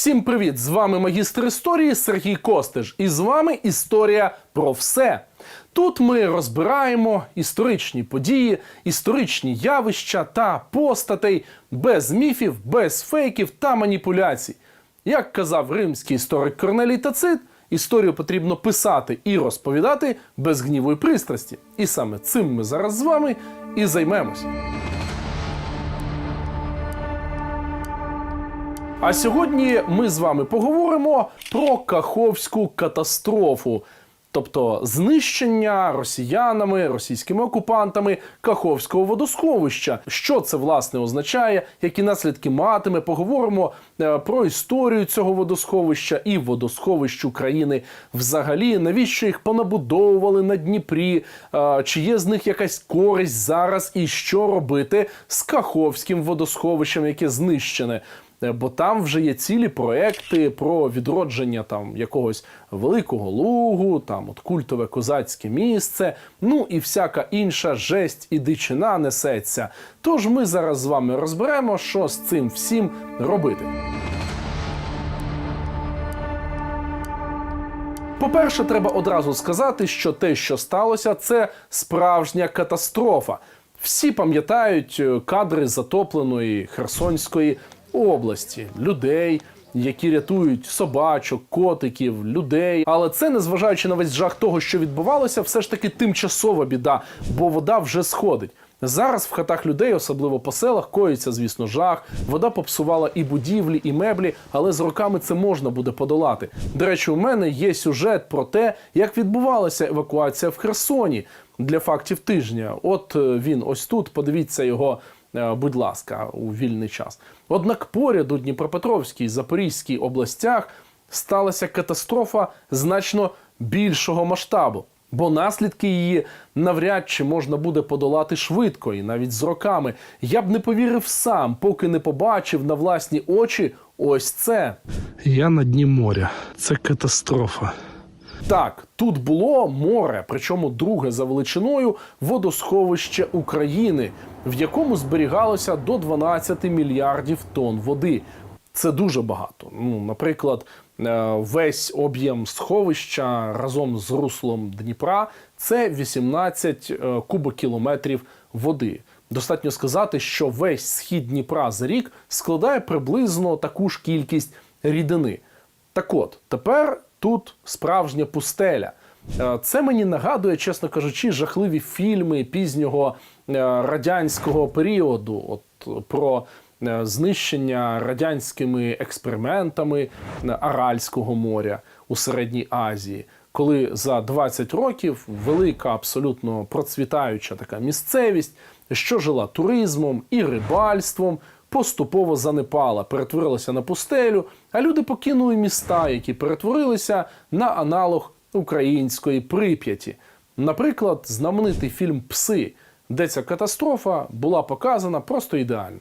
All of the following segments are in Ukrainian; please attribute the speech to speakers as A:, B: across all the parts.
A: Всім привіт! З вами магістр історії Сергій Костеж. І з вами історія про все. Тут ми розбираємо історичні події, історичні явища та постатей без міфів, без фейків та маніпуляцій. Як казав римський історик Корнелій Тацит, історію потрібно писати і розповідати без гніву і пристрасті. І саме цим ми зараз з вами і займемось. А сьогодні ми з вами поговоримо про Каховську катастрофу, тобто знищення росіянами, російськими окупантами Каховського водосховища. Що це власне означає, які наслідки матиме? Поговоримо е, про історію цього водосховища і водосховищ України взагалі. Навіщо їх понабудовували на Дніпрі? Е, Чи є з них якась користь зараз? І що робити з Каховським водосховищем, яке знищене? Е, бо там вже є цілі проекти про відродження там якогось великого лугу, там от культове козацьке місце, ну і всяка інша жесть і дичина несеться. Тож ми зараз з вами розберемо, що з цим всім робити. По-перше, треба одразу сказати, що те, що сталося, це справжня катастрофа. Всі пам'ятають е, кадри затопленої Херсонської області, людей, які рятують собачок, котиків, людей. Але це, незважаючи на весь жах того, що відбувалося, все ж таки тимчасова біда, бо вода вже сходить. Зараз в хатах людей, особливо по селах, коїться, звісно, жах. Вода попсувала і будівлі, і меблі, але з роками це можна буде подолати. До речі, у мене є сюжет про те, як відбувалася евакуація в Херсоні для фактів тижня. От е, він ось тут. Подивіться його, будь ласка, у вільний час. Однак поряд у Дніпропетровській, Запорізькій областях сталася катастрофа значно більшого масштабу. Бо наслідки її навряд чи можна буде подолати швидко і навіть з роками. Я б не повірив сам, поки не побачив на власні очі ось це.
B: Я на дні моря. Це катастрофа.
A: Так, тут було море, причому друге за величиною водосховище України, в якому зберігалося до 12 мільярдів тонн води. Це дуже багато. Ну, наприклад, е, весь об'єм сховища разом з руслом Дніпра це 18 е, кубокілометрів води. Достатньо сказати, що весь схід Дніпра за рік складає приблизно таку ж кількість рідини. Так от, тепер тут справжня пустеля. Е, Це мені нагадує, чесно кажучи, жахливі фільми пізнього е, радянського періоду. От про е, знищення радянськими експериментами Аральського моря у Середній Азії. Коли за 20 років велика, абсолютно процвітаюча така місцевість, що жила туризмом і рибальством, поступово занепала, перетворилася на пустелю, а люди покинули міста, які перетворилися на аналог української прип'яті. Наприклад, знаменитий фільм Пси, де ця катастрофа була показана просто ідеально.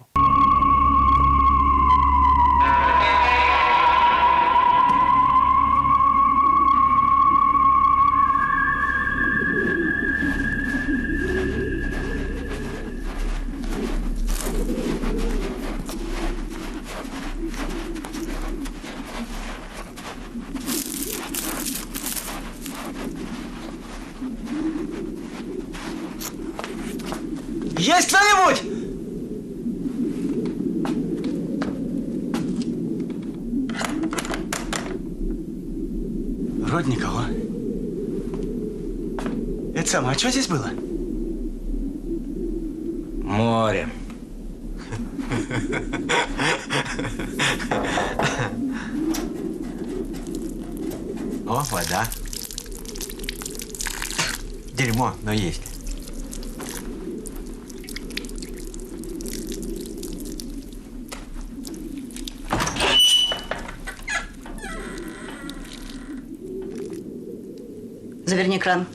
C: А что здесь было?
D: Море.
C: О, вода. Дерьмо, но есть.
E: Заверни кран.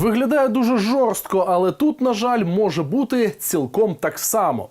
A: Виглядає дуже жорстко, але тут, на жаль, може бути цілком так само.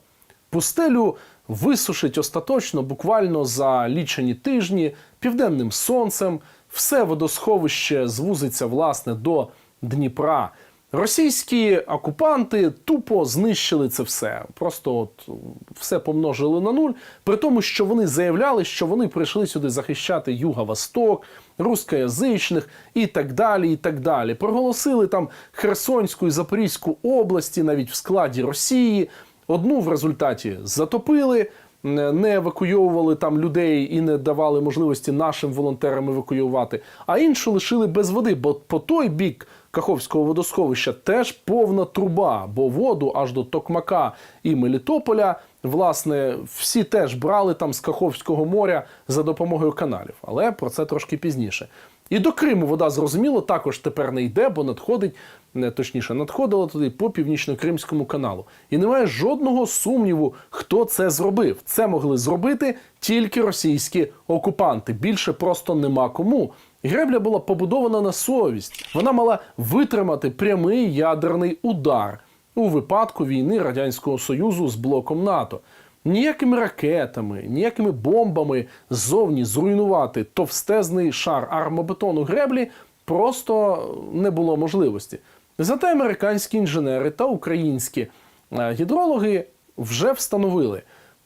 A: Пустелю висушить остаточно буквально за лічені тижні південним сонцем, все водосховище звузиться власне до Дніпра. Російські окупанти тупо знищили це все. Просто от все помножили на нуль. При тому, що вони заявляли, що вони прийшли сюди захищати Юго-Восток, рускоязичних і так далі. і так далі. Проголосили там Херсонську і Запорізьку області навіть в складі Росії. Одну в результаті затопили, не евакуйовували там людей і не давали можливості нашим волонтерам евакуювати, а іншу лишили без води, бо по той бік Каховського водосховища теж повна труба, бо воду аж до Токмака і Мелітополя, власне, всі теж брали там з Каховського моря за допомогою каналів. Але про це трошки пізніше. І до Криму вода, зрозуміло, також тепер не йде, бо надходить, не, точніше, надходила туди по північно-кримському каналу. І немає жодного сумніву, хто це зробив. Це могли зробити тільки російські окупанти. Більше просто нема кому. Гребля була побудована на совість. Вона мала витримати прямий ядерний удар у випадку війни Радянського Союзу з блоком НАТО. Ніякими ракетами, ніякими бомбами ззовні зруйнувати товстезний шар армобетону греблі просто не було можливості. Зате американські інженери та українські е, гідрологи вже встановили,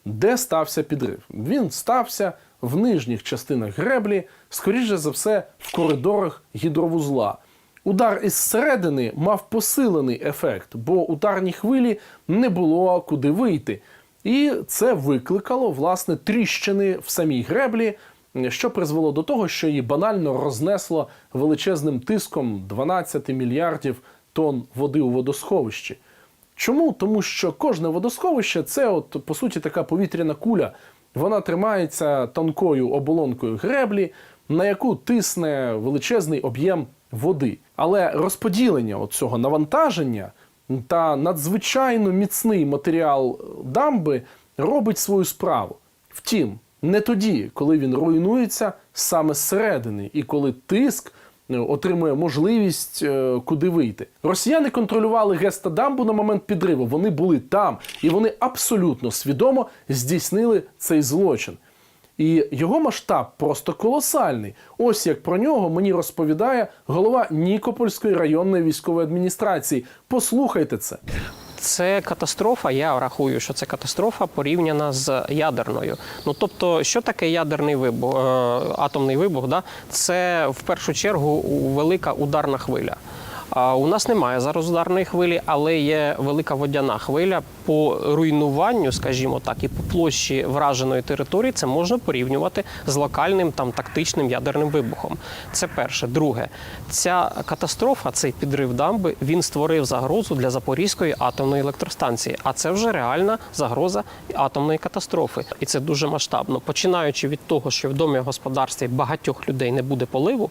A: де стався підрив. Він стався в нижніх частинах греблі, скоріше за все, в коридорах гідровузла. Удар із середини мав посилений ефект, бо ударні хвилі не було куди вийти. І це викликало власне тріщини в самій греблі, що призвело до того, що її банально рознесло величезним тиском 12 мільярдів тонн води у водосховищі. Чому? Тому що кожне водосховище це, от, по суті, така повітряна куля. Вона тримається тонкою оболонкою греблі, на яку тисне величезний об'єм води. Але розподілення цього навантаження та надзвичайно міцний матеріал дамби робить свою справу. Втім, не тоді, коли він руйнується саме зсередини, і коли тиск е, отримує можливість е, куди вийти. Росіяни контролювали геста дамбу на момент підриву. Вони були там, і вони абсолютно свідомо здійснили цей злочин. І його масштаб просто колосальний. Ось як про нього мені розповідає голова Нікопольської районної військової адміністрації. Послухайте це.
D: Це катастрофа. Я рахую, що це катастрофа порівняна з ядерною. Ну тобто, що таке ядерний вибух, е, атомний вибух? Да? Це в першу чергу велика ударна хвиля. У нас немає зараз ударної хвилі, але є велика водяна хвиля по руйнуванню, скажімо так, і по площі враженої території це можна порівнювати з локальним там тактичним ядерним вибухом. Це перше. Друге, ця катастрофа, цей підрив дамби, він створив загрозу для Запорізької атомної електростанції. А це вже реальна загроза атомної катастрофи, і це дуже масштабно. Починаючи від того, що в домі господарстві багатьох людей не буде поливу.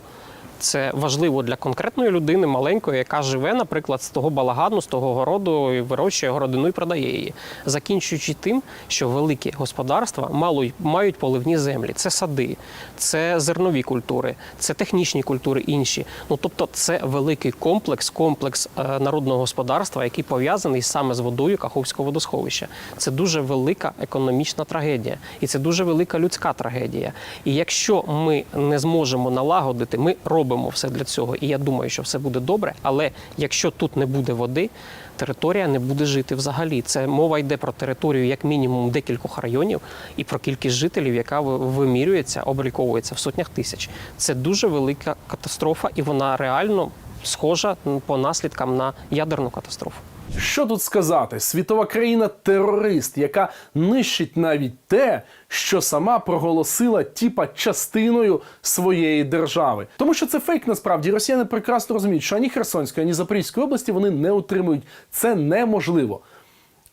D: Це важливо для конкретної людини маленької, яка живе, наприклад, з того балагану, з того городу, і вирощує городину і продає її, закінчуючи тим, що великі господарства мало- мають поливні землі. Це сади, це зернові культури, це технічні культури інші. Ну тобто, це великий комплекс, комплекс е, народного господарства, який пов'язаний саме з водою Каховського водосховища. Це дуже велика економічна трагедія, і це дуже велика людська трагедія. І якщо ми не зможемо налагодити, ми робимо все для цього. І я думаю, що все буде добре. Але якщо тут не буде води, територія не буде жити взагалі. Це мова йде про територію як мінімум декількох районів і про кількість жителів, яка вимірюється, обліковується в сотнях тисяч. Це дуже велика катастрофа, і вона реально схожа по наслідкам на ядерну катастрофу.
A: Що тут сказати? Світова країна-терорист, яка нищить навіть те, що сама проголосила типа частиною своєї держави. Тому що це фейк насправді. Росіяни прекрасно розуміють, що ані Херсонської, ані Запорізької області вони не утримують. Це неможливо.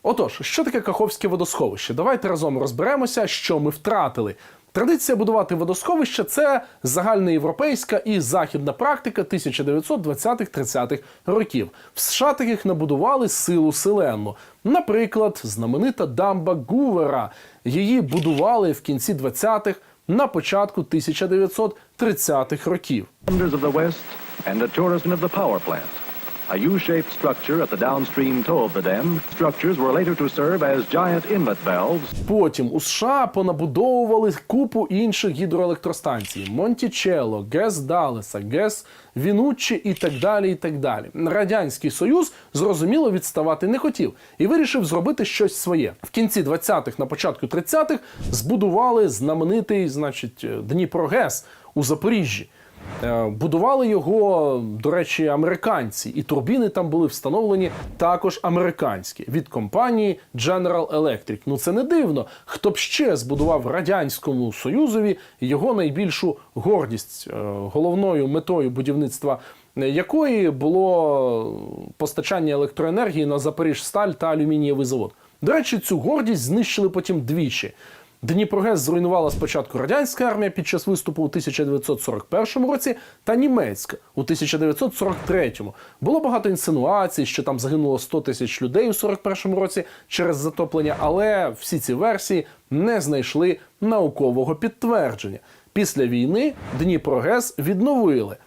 A: Отож, що таке Каховське водосховище? Давайте разом розберемося, що ми втратили. Традиція будувати водосховища це загальноєвропейська і західна практика 1920-30-х років. В США таких набудували силу селенну. Наприклад, знаменита дамба Гувера. Її будували в кінці 20-х, на початку 1930-х років.
F: A U-shaped structure at the downstream toe of the dam. Structures were later to serve as giant inlet valves
A: Потім у США понабудовували купу інших гідроелектростанцій: Монтічело, ГЕС Далеса, ГЕС Вінуччі і так далі. і так далі. Радянський Союз зрозуміло відставати не хотів і вирішив зробити щось своє. В кінці 20-х, на початку 30-х збудували знаменитий, значить, Дніпрогес у Запоріжжі. Е, Будували його, до речі, американці, і турбіни там були встановлені також американські від компанії General Electric. Ну це не дивно. Хто б ще збудував радянському союзові його найбільшу гордість, Е, головною метою будівництва якої було постачання електроенергії на Запоріжсталь та алюмінієвий завод. До речі, цю гордість знищили потім двічі. Дніпрогес зруйнувала спочатку радянська армія під час виступу у 1941 році та німецька у 1943. Було багато інсинуацій, що там загинуло 100 тисяч людей у 41 році через затоплення, але всі ці версії не знайшли наукового підтвердження. Після війни Дніпрогес відновили.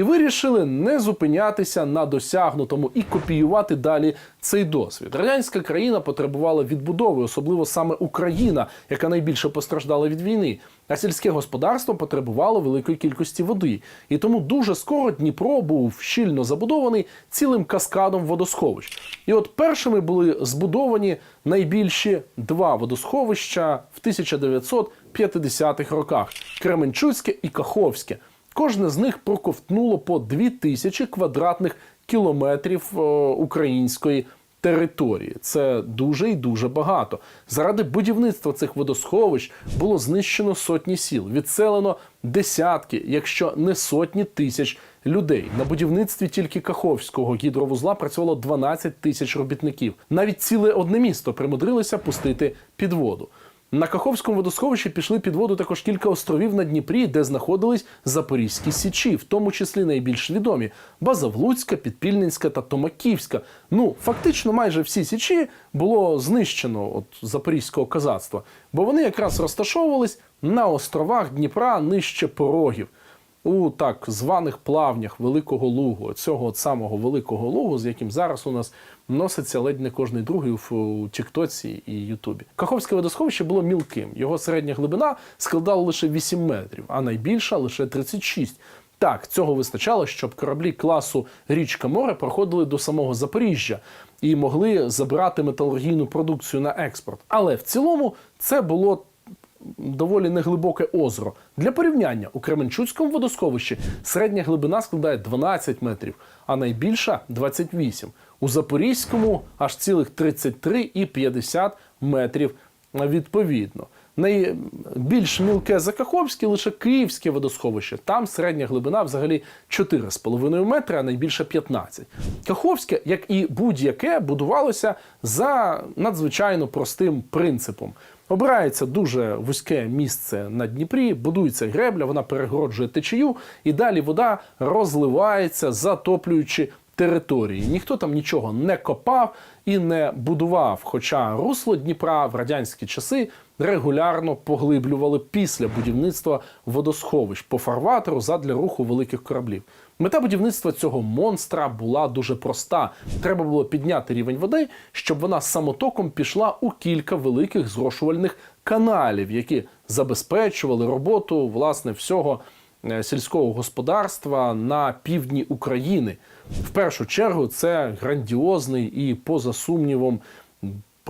A: І вирішили не зупинятися на досягнутому і копіювати далі цей досвід. Радянська країна потребувала відбудови, особливо саме Україна, яка найбільше постраждала від війни. А сільське господарство потребувало великої кількості води. І тому дуже скоро Дніпро був щільно забудований цілим каскадом водосховищ. І от першими були збудовані найбільші два водосховища в 1950-х роках: Кременчуцьке і Каховське. Кожне з них проковтнуло по 2000 квадратних кілометрів е, української території. Це дуже і дуже багато. Заради будівництва цих водосховищ було знищено сотні сіл, відселено десятки, якщо не сотні тисяч людей. На будівництві тільки Каховського гідровузла працювало 12 тисяч робітників. Навіть ціле одне місто примудрилося пустити під воду. На Каховському водосховищі пішли під воду також кілька островів на Дніпрі, де знаходились запорізькі січі, в тому числі найбільш відомі Базавлуцька, Підпільницька та Томаківська. Ну фактично, майже всі січі було знищено от запорізького козацтва, бо вони якраз розташовувались на островах Дніпра нижче порогів. У так званих плавнях Великого Лугу, цього от самого Великого Лугу, з яким зараз у нас носиться ледь не кожний другий в Тіктоці і Ютубі. Каховське водосховище було мілким. Його середня глибина складала лише 8 метрів, а найбільша лише 36. Так, цього вистачало, щоб кораблі класу Річка море проходили до самого Запоріжжя і могли забрати металургійну продукцію на експорт. Але в цілому це було доволі неглибоке озеро. Для порівняння у Кременчуцькому водосховищі середня глибина складає 12 метрів, а найбільша 28. У Запорізькому аж цілих 33,50 метрів відповідно. Найбільш мілке за Каховське лише Київське водосховище. Там середня глибина взагалі 4,5 метри, а найбільше 15. Каховське, як і будь-яке, будувалося за надзвичайно простим принципом. Обирається дуже вузьке місце на Дніпрі, будується гребля, вона перегороджує течію, і далі вода розливається, затоплюючи території. Ніхто там нічого не копав і не будував. Хоча русло Дніпра в радянські часи регулярно поглиблювали після будівництва водосховищ по фарватеру задля руху великих кораблів. Мета будівництва цього монстра була дуже проста. Треба було підняти рівень води, щоб вона самотоком пішла у кілька великих зрошувальних каналів, які забезпечували роботу власне всього е, сільського господарства на півдні України. В першу чергу це грандіозний і, поза сумнівом,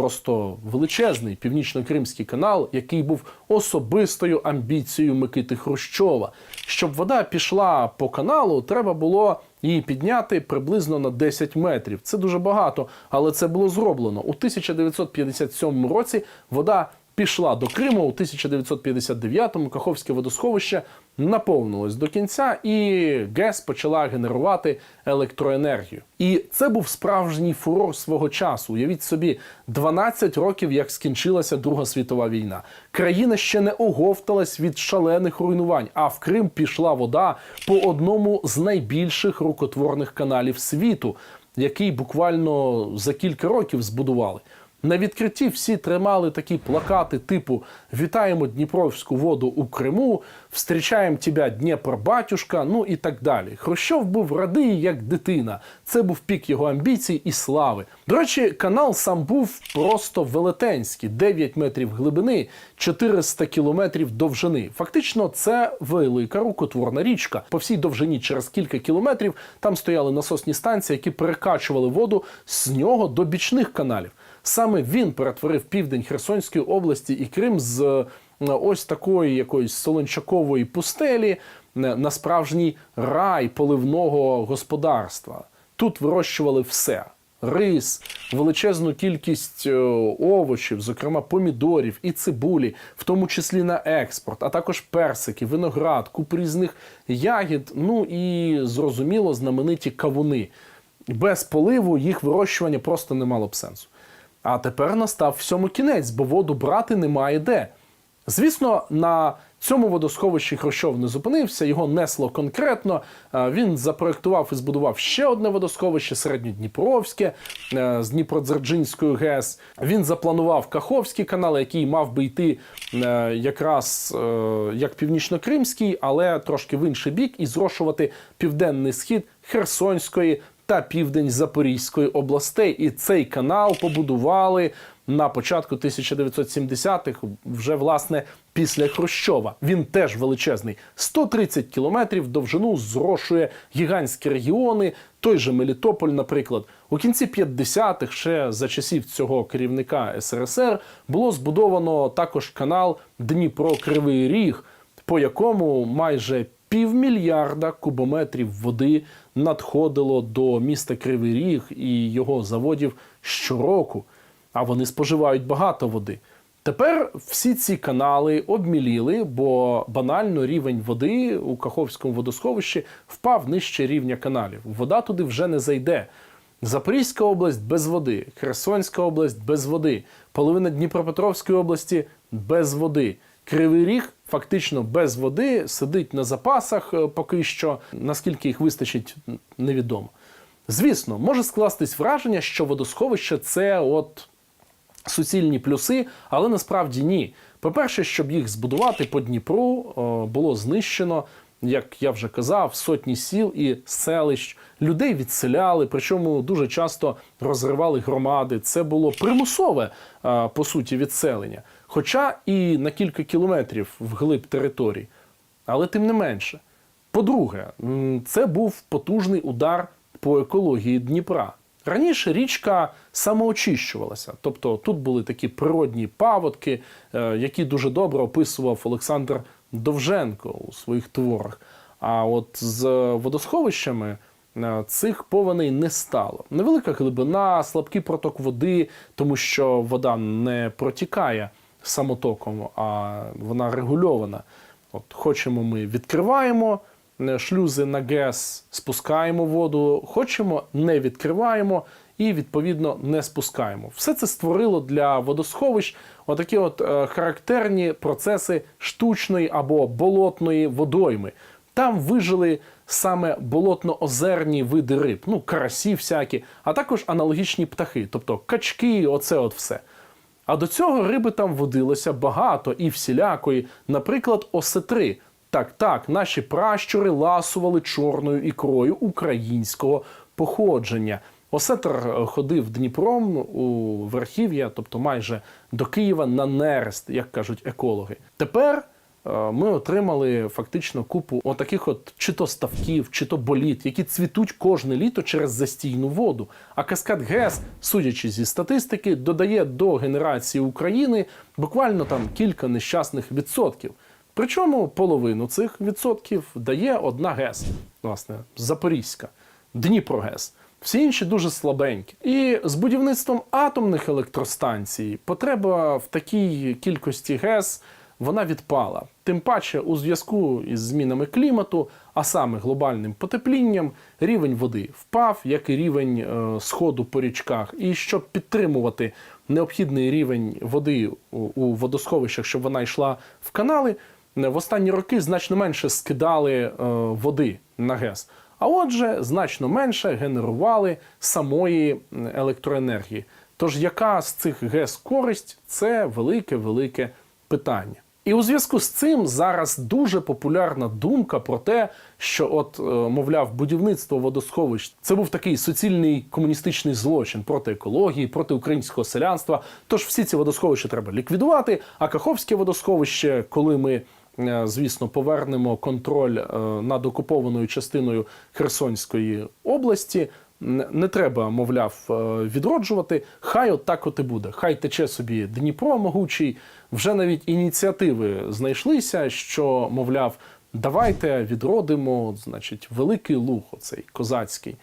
A: просто величезний північно-кримський канал, який був особистою амбіцією Микити Хрущова. Щоб вода пішла по каналу, треба було її підняти приблизно на 10 метрів. Це дуже багато, але це було зроблено. У 1957 році вода пішла до Криму. У 1959-му Каховське водосховище наповнилось до кінця, і ГЕС почала генерувати електроенергію. І це був справжній фурор свого часу. Уявіть собі, 12 років, як скінчилася Друга світова війна. Країна ще не оговталась від шалених руйнувань, а в Крим пішла вода по одному з найбільших рукотворних каналів світу, який буквально за кілька років збудували. На відкритті всі тримали такі плакати типу Вітаємо Дніпровську воду у Криму, встрічаємо тебе, Дніпр, батюшка, ну і так далі. Хрущов був радий як дитина. Це був пік його амбіцій і слави. До речі, канал сам був просто велетенський: 9 метрів глибини, 400 кілометрів довжини. Фактично, це велика рукотворна річка. По всій довжині через кілька кілометрів там стояли насосні станції, які перекачували воду з нього до бічних каналів. Саме він перетворив південь Херсонської області і Крим з е, ось такої якоїсь солончакової пустелі е, на справжній рай поливного господарства. Тут вирощували все: рис, величезну кількість е, овочів, зокрема помідорів і цибулі, в тому числі на експорт, а також персики, виноград, купу різних ягід. Ну і зрозуміло, знамениті кавуни. Без поливу їх вирощування просто не мало б сенсу. А тепер настав всьому кінець, бо воду брати немає де. Звісно, на цьому водосховищі Хрущов не зупинився, його несло конкретно. Е, Він запроектував і збудував ще одне водосховище середньодніпровське е, з Дніпродзерджинською ГЕС. Він запланував Каховський канал, який мав би йти е, якраз як північно-кримський, але трошки в інший бік, і зрошувати південний схід Херсонської та південь Запорізької областей. І цей канал побудували на початку 1970-х, вже власне після Хрущова. Він теж величезний. 130 кілометрів довжину зрошує гігантські регіони. Той же Мелітополь, наприклад, у кінці 50-х, ще за часів цього керівника СРСР, було збудовано також канал Дніпро-Кривий Ріг, по якому майже півмільярда кубометрів води надходило до міста Кривий Ріг і його заводів щороку. А вони споживають багато води. Тепер всі ці канали обміліли, бо банально рівень води у Каховському водосховищі впав нижче рівня каналів. Вода туди вже не зайде. Запорізька область без води, Херсонська область без води, половина Дніпропетровської області без води. Кривий ріг фактично без води сидить на запасах е, поки що. Наскільки їх вистачить, невідомо. Звісно, може скластись враження, що водосховище це от суцільні плюси, але насправді ні. По-перше, щоб їх збудувати по Дніпру, було знищено, як я вже казав, сотні сіл і селищ. Людей відселяли, причому дуже часто розривали громади. Це було примусове, е, по суті, відселення. Хоча і на кілька кілометрів вглиб територій. Але тим не менше. По-друге, це був потужний удар по екології Дніпра. Раніше річка самоочищувалася, тобто тут були такі природні паводки, е, які дуже добре описував Олександр Довженко у своїх творах. А от з водосховищами е, цих повеней не стало. Невелика глибина, слабкий проток води, тому що вода не протікає самотоком, а вона регульована. От хочемо ми відкриваємо шлюзи на ГЕС, спускаємо воду, хочемо не відкриваємо і відповідно не спускаємо. Все це створило для водосховищ отакі от е, характерні процеси штучної або болотної водойми. Там вижили саме болотно-озерні види риб, ну карасі всякі, а також аналогічні птахи, тобто качки, оце от все. А до цього риби там водилося багато і всілякої, наприклад, осетри. Так, так, наші пращури ласували чорною ікрою українського походження. Осетр е, ходив Дніпром у верхів'я, тобто майже до Києва на нерест, як кажуть екологи. Тепер е, ми отримали фактично купу отаких от чи то ставків, чи то боліт, які цвітуть кожне літо через застійну воду. А каскад ГЕС, судячи зі статистики, додає до генерації України буквально там кілька нещасних відсотків. Причому половину цих відсотків дає одна ГЕС, власне, Запорізька, Дніпрогес. Всі інші дуже слабенькі. І з будівництвом атомних електростанцій потреба в такій кількості ГЕС вона відпала. Тим паче, у зв'язку із змінами клімату, а саме глобальним потеплінням, рівень води впав, як і рівень е, сходу по річках. І щоб підтримувати необхідний рівень води у, у водосховищах, щоб вона йшла в канали, в останні роки значно менше скидали е, води на ГЕС. А отже, значно менше генерували самої електроенергії. Тож яка з цих ГЕС користь це велике велике питання. І у зв'язку з цим зараз дуже популярна думка про те, що, от, е, мовляв, будівництво водосховищ це був такий суцільний комуністичний злочин проти екології, проти українського селянства. Тож всі ці водосховища треба ліквідувати. А Каховське водосховище, коли ми, е, звісно, повернемо контроль е, над окупованою частиною Херсонської області. Не треба, мовляв, е, відроджувати. Хай от так от і буде. Хай тече собі Дніпро могучий. Вже навіть ініціативи знайшлися, що, мовляв, давайте відродимо, значить, великий луг, оцей козацький.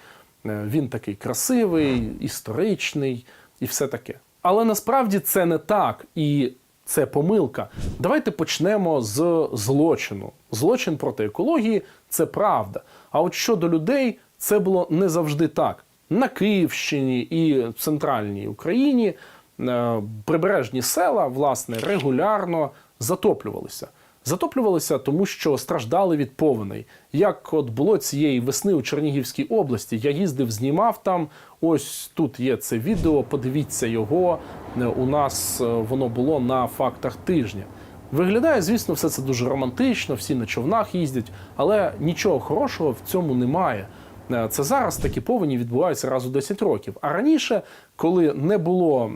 A: Е, Він такий красивий, історичний і все таке. Але насправді це не так, і це помилка. Давайте почнемо з злочину. Злочин проти екології це правда. А от щодо людей, це було не завжди так. На Київщині і центральній Україні е, прибережні села, власне, регулярно затоплювалися. Затоплювалися, тому що страждали від повеней. Як от було цієї весни у Чернігівській області, я їздив, знімав там. Ось тут є це відео. Подивіться його. Е, У нас е, воно було на фактах тижня. Виглядає, звісно, все це дуже романтично, всі на човнах їздять, але нічого хорошого в цьому немає. Е, Це зараз такі повені відбуваються раз у 10 років. А раніше, коли не було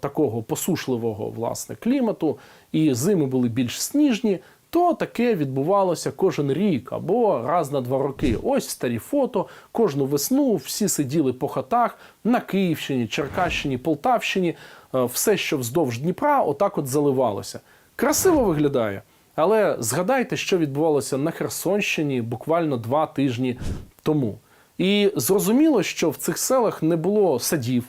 A: такого посушливого власне клімату, і зими були більш сніжні, то таке відбувалося кожен рік або раз на два роки. Ось старі фото. Кожну весну всі сиділи по хатах на Київщині, Черкащині, Полтавщині. Е, Все, що вздовж Дніпра, отак от заливалося. Красиво виглядає. Але згадайте, що відбувалося на Херсонщині буквально два тижні тому. І зрозуміло, що в цих селах не було садів,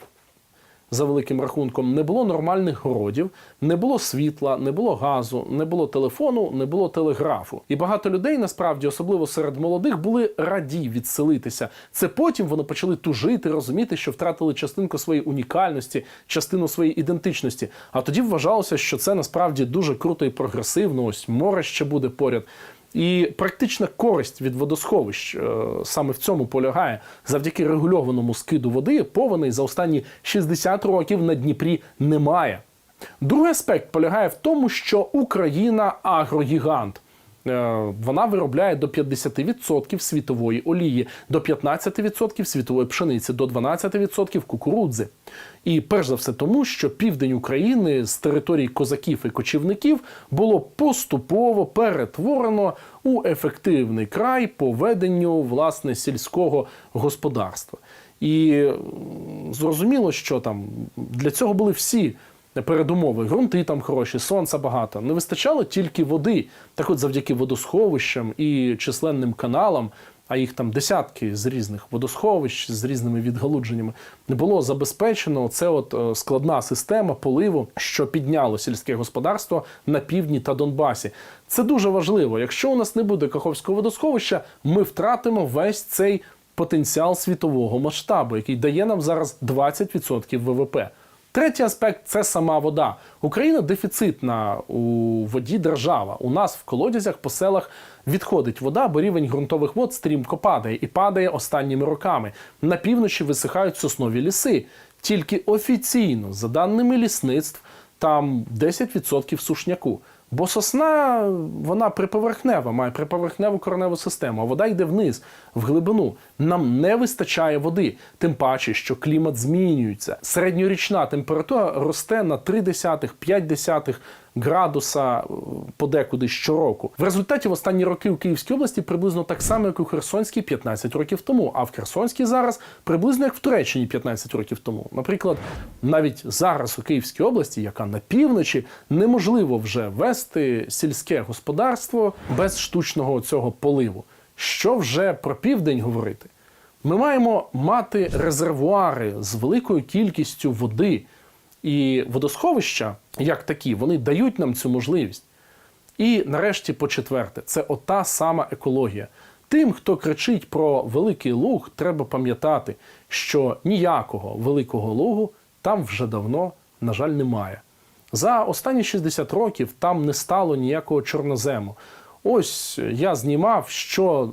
A: за великим рахунком, не було нормальних городів, не було світла, не було газу, не було телефону, не було телеграфу. І багато людей, насправді, особливо серед молодих, були раді відселитися. Це потім вони почали тужити, розуміти, що втратили частинку своєї унікальності, частину своєї ідентичності. А тоді вважалося, що це насправді дуже круто і прогресивно. Ось море ще буде поряд. І практична користь від водосховищ е, саме в цьому полягає завдяки регульованому скиду води. Повеней за останні 60 років на Дніпрі немає. Другий аспект полягає в тому, що Україна агрогігант. Е, Вона виробляє до 50% світової олії, до 15% світової пшениці, до 12% кукурудзи. І перш за все тому, що південь України з території козаків і кочівників було поступово перетворено у ефективний край по веденню власне сільського господарства. І зрозуміло, що там для цього були всі передумови. Грунти там хороші, сонця багато. Не вистачало тільки води. Так от завдяки водосховищам і численним каналам, а їх там десятки з різних водосховищ з різними відгалудженнями, не було забезпечено це от е, складна система поливу, що підняло сільське господарство на півдні та Донбасі. Це дуже важливо. Якщо у нас не буде Каховського водосховища, ми втратимо весь цей потенціал світового масштабу, який дає нам зараз 20% ВВП. Третій аспект це сама вода. Україна дефіцитна у воді держава. У нас в колодязях по селах відходить вода, бо рівень ґрунтових вод стрімко падає і падає останніми роками. На півночі висихають соснові ліси. Тільки офіційно, за даними лісництв, там 10% сушняку. Бо сосна вона приповерхнева, має приповерхневу кореневу систему, а вода йде вниз, в глибину. Нам не вистачає води, тим паче, що клімат змінюється. Середньорічна температура росте на 0,3-0,5 градуса е, подекуди щороку. В результаті в останні роки у Київській області приблизно так само, як у Херсонській 15 років тому. А в Херсонській зараз приблизно як в Туреччині 15 років тому. Наприклад, навіть зараз у Київській області, яка на півночі, неможливо вже вести сільське господарство без штучного цього поливу. Що вже про південь говорити? Ми маємо мати резервуари з великою кількістю води. І водосховища, як такі, вони дають нам цю можливість. І нарешті, по четверте, це ота сама екологія. Тим, хто кричить про великий луг, треба пам'ятати, що ніякого великого лугу там вже давно, на жаль, немає. За останні 60 років там не стало ніякого чорнозему. Ось я знімав, що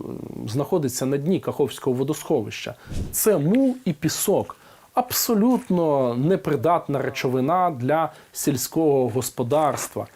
A: знаходиться на дні Каховського водосховища. Це мул і пісок. Абсолютно непридатна речовина для сільського господарства.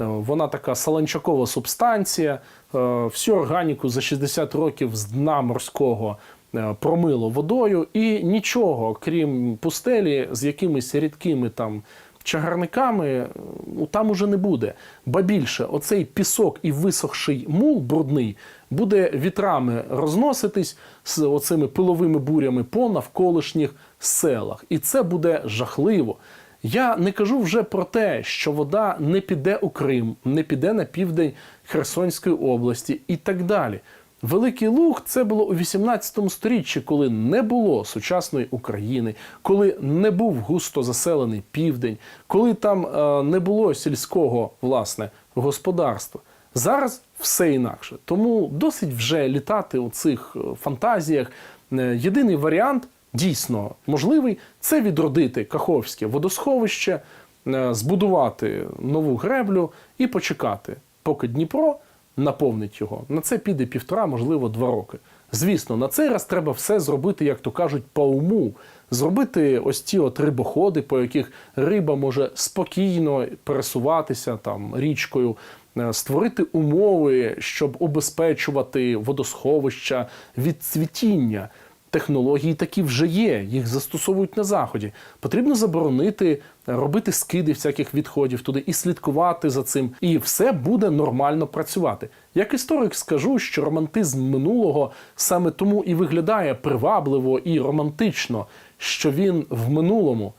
A: Е, Вона така саланчакова субстанція. Е, Всю органіку за 60 років з дна морського е, промило водою, і нічого, крім пустелі, з якимись рідкими там чагарниками, ну, там уже не буде. Ба більше, оцей пісок і висохший мул брудний буде вітрами розноситись з оцими пиловими бурями по навколишніх селах. І це буде жахливо. Я не кажу вже про те, що вода не піде у Крим, не піде на південь Херсонської області і так далі. Великий Луг це було у 18 сторіччі, коли не було сучасної України, коли не був густо заселений південь, коли там е, не було сільського власне господарства. Зараз все інакше. Тому досить вже літати у цих е, фантазіях. Е, Єдиний варіант дійсно можливий це відродити Каховське водосховище, е, збудувати нову греблю і почекати, поки Дніпро наповнить його. На це піде півтора, можливо, два роки. Звісно, на цей раз треба все зробити, як то кажуть, по уму. Зробити ось ті от рибоходи, по яких риба може спокійно пересуватися там річкою, е, створити умови, щоб обезпечувати водосховища від цвітіння. Технології такі вже є, їх застосовують на заході. Потрібно заборонити робити скиди всяких відходів туди і слідкувати за цим, і все буде нормально працювати. Як історик скажу, що романтизм минулого саме тому і виглядає привабливо і романтично, що він в минулому.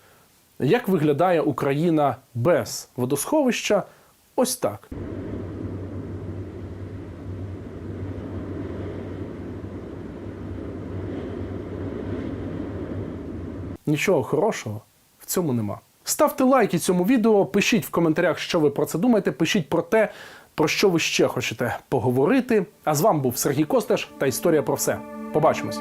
A: Як виглядає Україна без водосховища? Ось так. Нічого хорошого в цьому нема. Ставте лайки цьому відео, пишіть в коментарях, що ви про це думаєте. Пишіть про те, про що ви ще хочете поговорити. А з вами був Сергій Костеш та історія про все. Побачимось.